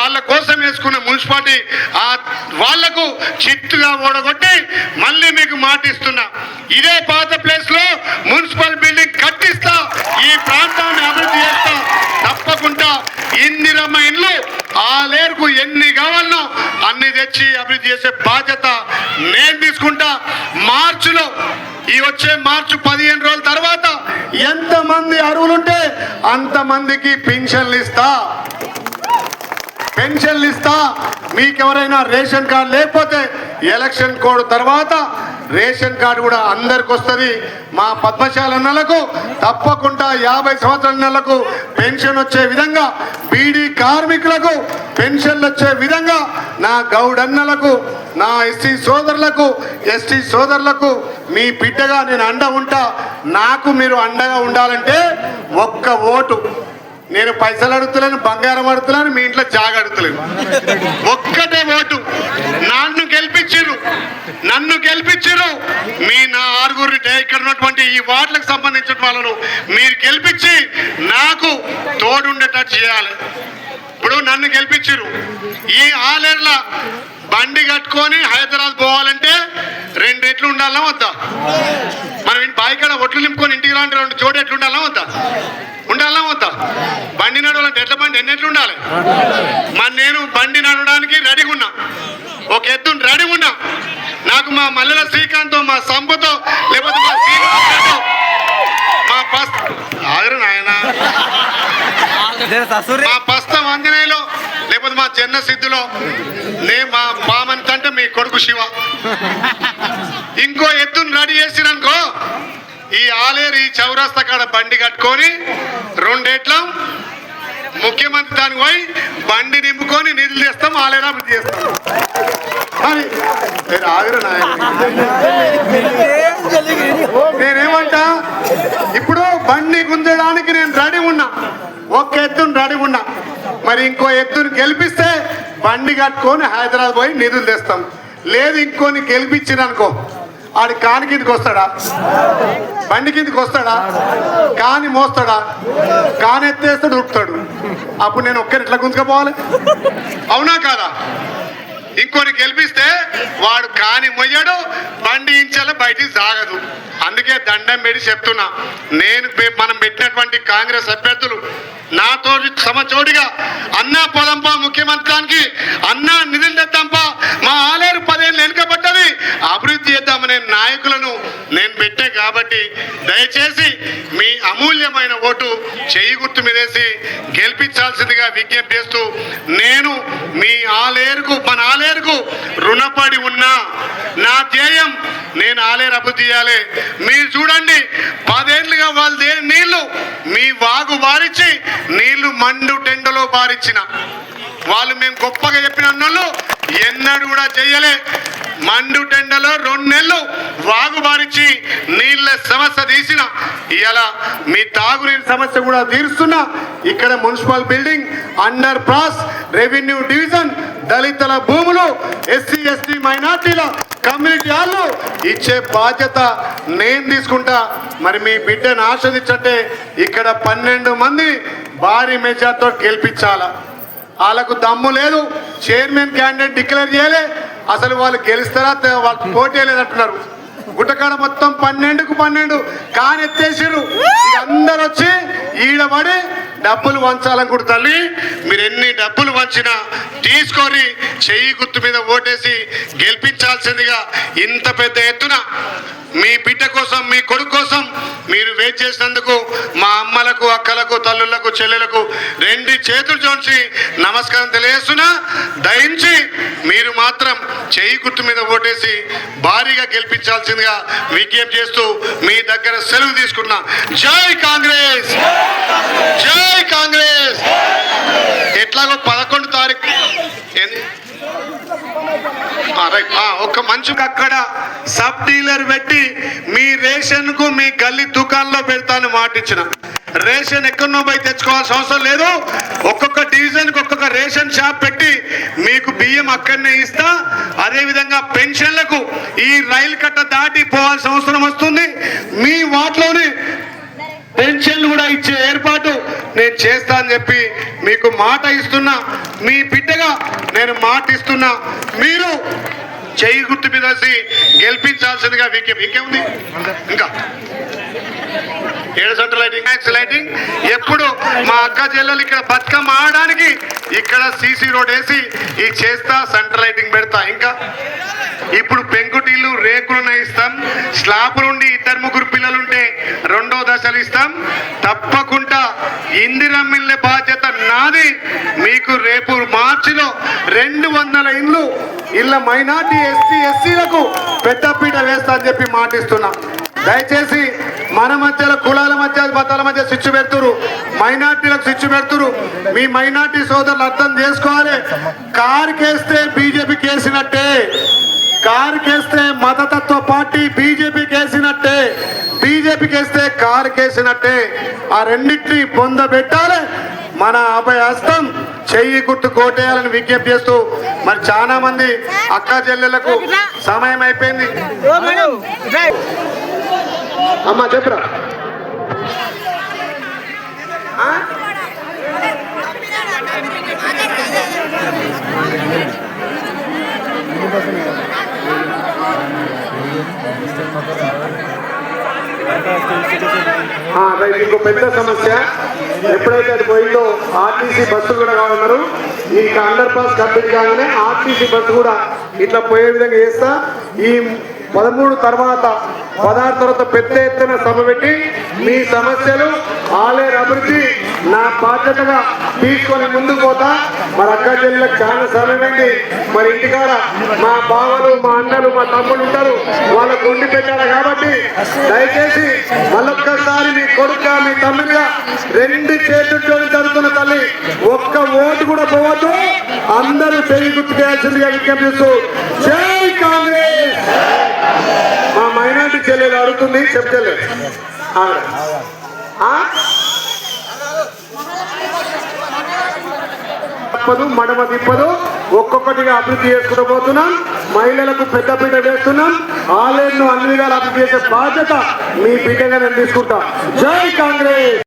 వాళ్ళ కోసం వేసుకున్న మున్సిపాలిటీ ఆ వాళ్ళకు చిత్తుగా ఓడగొట్టి మళ్ళీ మీకు మాటిస్తున్నా. ఇదే పాత ప్లేస్లో మున్సిపల్ బిల్డింగ్ కట్టిస్తా ఈ ప్రాంతాన్ని అభివృద్ధి చేస్తా తప్పకుండా. ఇందిరమ్మ ఇండ్లు ఆ లేరుకు ఎన్ని కావాలనో అన్ని తెచ్చి అభివృద్ధి చేసే బాధ్యత నేను తీసుకుంటా. మార్చిలో ఈ వచ్చే మార్చి పదిహేను రోజుల తర్వాత ఎంతమంది అరువులుంటే అంతమందికి పింఛన్లు ఇస్తా. పెన్షన్లు ఇస్తా. మీకెవరైనా రేషన్ కార్డు లేకపోతే ఎలక్షన్ కోడ్ తర్వాత రేషన్ కార్డు కూడా అందరికి వస్తుంది. మా పద్మశాల నెలకు తప్పకుండా యాభై సంవత్సరాల నెలకు పెన్షన్ వచ్చే విధంగా బీడీ కార్మికులకు పెన్షన్లు వచ్చే విధంగా నా గౌడన్నలకు నా ఎస్సీ సోదరులకు ఎస్టీ సోదరులకు మీ బిడ్డగా నేను అండ ఉంటా. నాకు మీరు అండగా ఉండాలంటే ఒక్క ఓటు. నేను పైసలు అడుగుతున్నాను బంగారం అడుగుతున్నాను మీ ఇంట్లో జాగ అడుగుతలేను. ఒక్కటే ఓటు. నన్ను గెలిపించిరు నన్ను గెలిపించిరు మీ నా ఆరుగురు ఇక్కడ ఉన్నటువంటి ఈ వార్డులకు సంబంధించిన వాళ్ళను మీరు గెలిపించి నాకు తోడుండేటట్టు చేయాలి. ఇప్పుడు నన్ను గెలిపించిరు ఈ ఆలేర్ల బండి కట్టుకొని హైదరాబాద్ పోవాలంటే రెండు రెట్లు ఉండాలా వద్దా? బాయికాడ ఒట్లు నింపుకొని ఇంటికి రాంటి రెండు చోటు ఎట్లు ఉండాలా వద్దా? ఉండాలా వద్దా? బండి నడవాలంటే ఎట్ల బండి ఎన్ని ఉండాలి? మరి నేను బండి నడవడానికి రెడీగా ఉన్నా. ఒక ఎత్తు రెడీగా ఉన్నా. నాకు మా మల్లెల శ్రీకాంత్ మా సంపతో లేకపోతే మా శ్రీనివాసరావుతో, మా పస్త వంజనేయులో లేకపోతే మా చెన్న సిద్ధిలో నే మా మామంతంటే మీ కొడుకు శివ. ఇంకో ఎత్తును రెడీ చేసిరనుకో ఈ ఆలేరు ఈ చౌరస్తా కాడ బండి కట్టుకొని రెండేట్ల ముఖ్యమంత్రి దానికి పోయి బండి నింపుకొని నిధులు చేస్తాం ఆలేరు అభివృద్ధి చేస్తాం. మరి నేనేమంటా ఇప్పుడు బండి గుంజడానికి నేను రెడీ ఉన్నా. ఒక్క ఎత్తుని రెడీ ఉన్నా. మరి ఇంకో ఎత్తుని గెలిపిస్తే బండి కట్టుకొని హైదరాబాద్ పోయి నిధులు తెస్తాం. లేదు ఇంకోని గెలిపించిననుకో ఆడి కాని కిందకి వస్తాడా? బండి కిందకి వస్తాడా? కాని మోస్తాడా? కాని ఎత్తేస్తాడు ఉరుకుతాడు. అప్పుడు నేను ఒక్కరి ఇట్లా గుంజుకపోవాలి? అవునా కాదా? ఇంకొని గెలిపిస్తే వాడు కాని మొయ్యడు బండి ఇంచాల బయటికి సాగదు. అందుకే దండం పెట్టి చెప్తున్నా నేను మనం పెట్టినటువంటి కాంగ్రెస్ అభ్యర్థులు నాతో సమచోడిగా అన్నా పొలంపా ముఖ్యమంత్రానికి అన్నా నిధులు తెద్దాంపా. మా ఆలేరు పదేళ్ళు వెనుకబడ్డది అభివృద్ధి చేద్దామనే నాయకులను నేను పెట్టే కాబట్టి దయచేసి మీ అమూల్యమైన ఓటు చేయి గుర్తు మీదేసి గెలిపించాల్సిందిగా విజ్ఞప్తి చేస్తూ నేను మీ ఆలేరుకు మన ఆలేరుకు రుణపడి ఉన్నా. నా ధ్యేయం నేను ఆలేరు అభివృద్ధి చేయాలి. మీరు చూడండి పదేళ్ళుగా వాళ్ళు దేని నీళ్ళు వాగు నీళ్ళు మండు టెండలో బారిచ్చిన వాళ్ళు మేము గొప్పగా చెప్పిన వాళ్ళు ఎన్నడూ కూడా చెయ్యలే మండు టెండలో రెండు నెలలు వాగు నీళ్ళ సమస్య తీసిన. ఇలా మీ తాగునీరు సమస్య కూడా తీరుస్తున్నా. ఇక్కడ municipal building under pass revenue division దళితుల భూములు ఎస్సీ ఎస్టీ మైనార్టీల కమ్యూనిటీ వాళ్ళు ఇచ్చే బాధ్యత నేను తీసుకుంటా. మరి మీ బిడ్డను ఆస్వాదించంటే ఇక్కడ పన్నెండు మంది భారీ మెజార్టీతో గెలిపించాలా? వాళ్ళకు దమ్ము లేదు చైర్మన్ క్యాండిడేట్ డిక్లేర్ చేయలే అసలు వాళ్ళు గెలుస్తారా వాళ్ళు పోటీ లేదంటున్నారు గుట్టకాడ మొత్తం పన్నెండుకు పన్నెండు కాని అందరు వచ్చి ఈడబడి డబ్బులు వంచాలనుకుంటు తల్లి మీరు ఎన్ని డబ్బులు వంచినా తీసుకొని చెయ్యి గుర్తు మీద ఓటేసి గెలిపించాల్సిందిగా ఇంత పెద్ద ఎత్తున మీ బిడ్డ కోసం మీ కొడుకు కోసం మీరు వెయిట్ చేసినందుకు మా అమ్మలకు అక్కలకు తల్లులకు చెల్లెలకు రెండు చేతులు చూసి నమస్కారం తెలియజేస్తున్నా. దయించి మీరు మాత్రం చేయి గుర్తు మీద ఓటేసి భారీగా గెలిపించాల్సిందిగా విజ్ఞప్తి చేస్తూ మీ దగ్గర సెలవు తీసుకున్నా జై కాంగ్రెస్! జై కాంగ్రెస్! ఎట్లాగో పదకొండు తారీఖు. ఒక మంచి అక్కడ సబ్ డీలర్ పెట్టి మీ రేషన్కు మీ గల్లీ దుకాణంలో పెడతాను మాటిచ్చిన. రేషన్ ఎక్కడనో పోయి తెచ్చుకోవాల్సిన అవసరం లేదు. ఒక్కొక్క డివిజన్కి ఒక్కొక్క రేషన్ షాప్ పెట్టి మీకు బియ్యం అక్కడనే ఇస్తా. అదే విధంగా పెన్షన్లకు ఈ రైలు కట్ట దాటి పోవాల్సిన అవసరం వస్తుంది. మీ వాటిలోనే పెన్షన్ నేను చేస్తా అని చెప్పి మీకు మాట ఇస్తున్నా. మీ బిడ్డగా నేను మాట ఇస్తున్నా. మీరు చేయి గుర్తు మీద గెలిపించాల్సిందిగా వీకే ఇంకేముంది ఇంకా. ఏడు సెంటర్ లైటింగ్. Max lighting. ఎప్పుడు మా అక్క చెల్లెలు ఇక్కడ బతుకమ్మ ఆడడానికి ఇక్కడ సీసీ రోడ్ వేసి ఈ చేస్తా సెంటర్ లైటింగ్ పెడతా. ఇంకా. పెంకుటిల్లు రేకులను ఇస్తాం. స్లాబ్ నుండి ఇద్దరు ముగ్గురు పిల్లలుంటే రెండో దశలు ఇస్తాం. తప్పకుండా ఇందిరమ్మిళ్ళ బాధ్యత నాది. మీకు రేపు మార్చిలో రెండు వందల ఇండ్లు ఇళ్ళ మైనార్టీ ఎస్టీ ఎస్సీలకు పెద్దపీట వేస్తా అని చెప్పి మాటిస్తున్నాం. దయచేసి మన మధ్యలో కులాల మధ్య మతాల మధ్య స్విచ్ పెడుతురు. మైనార్టీలకు స్విచ్ పెడుతురు. మీ మైనార్టీ సోదరులు అర్థం చేసుకోవాలి. కారు కేస్తే బీజేపీ కేసినట్టే కారు కేస్తే మతతత్వ పార్టీ బీజేపీకి వేసినట్టే బీజేపీకి వేస్తే కారు కేసినట్టే ఆ రెండింటిని పొందబెట్టాలి. మన అభయ హస్తం చెయ్యి గుర్తు కోటేయాలని విజ్ఞప్తి చేస్తూ మరి చాలా మంది అక్క చెల్లెలకు సమయం అయిపోయింది. అమ్మా చెప్పురా? రైట్ ఇంకో పెద్ద సమస్య. ఎప్పుడైతే అది పోయిందో ఆర్టీసీ బస్సులు కూడా కావాలన్నారు ఈ అండర్ పాస్ కంప్లీట్ కాగానే ఆర్టీసీ బస్సు కూడా ఇట్లా పోయే విధంగా చేస్తా. ఈ పదమూడు తర్వాత పదహారు తర్వాత పెద్ద ఎత్తున సభ పెట్టి మీ సమస్యలు ఆలయ అభివృద్ధి నా బాధ్యతగా తీసుకొని ముందుకు పోతా. మరి అక్క చెల్లెలకు చాలా సరైనది మరి ఇంటికాడ మా బావలు మా అన్నలు మా తమ్ముడు ఉంటారు. వాళ్ళకు వండి పెట్టాలి కాబట్టి దయచేసి మళ్ళొక్కసారి మీ కొడుక మీ తమ్ముడిగా రెండు చేతులతో జరుగుతున్న తల్లి ఒక్క ఓటు కూడా పోవద్దు. అందరూ చేయి గుర్తుకేయాల్సిందిగా విజ్ఞప్తిస్తూ జై కాంగ్రెస్! మా మైనార్టీ చెల్లెలు అడుగుతుంది చెప్తలే తప్పదు మడమ తిప్పదు. ఒక్కొక్కటిగా అభివృద్ధి చేసుకుంటూ పోతున్నాం మహిళలకు పెద్దపీట వేస్తున్నాం. ఆలయంను అన్ని విధాలు అభివృద్ధి చేసే బాధ్యత మీ బిడ్డగా నేను తీసుకుంటా. జై కాంగ్రెస్!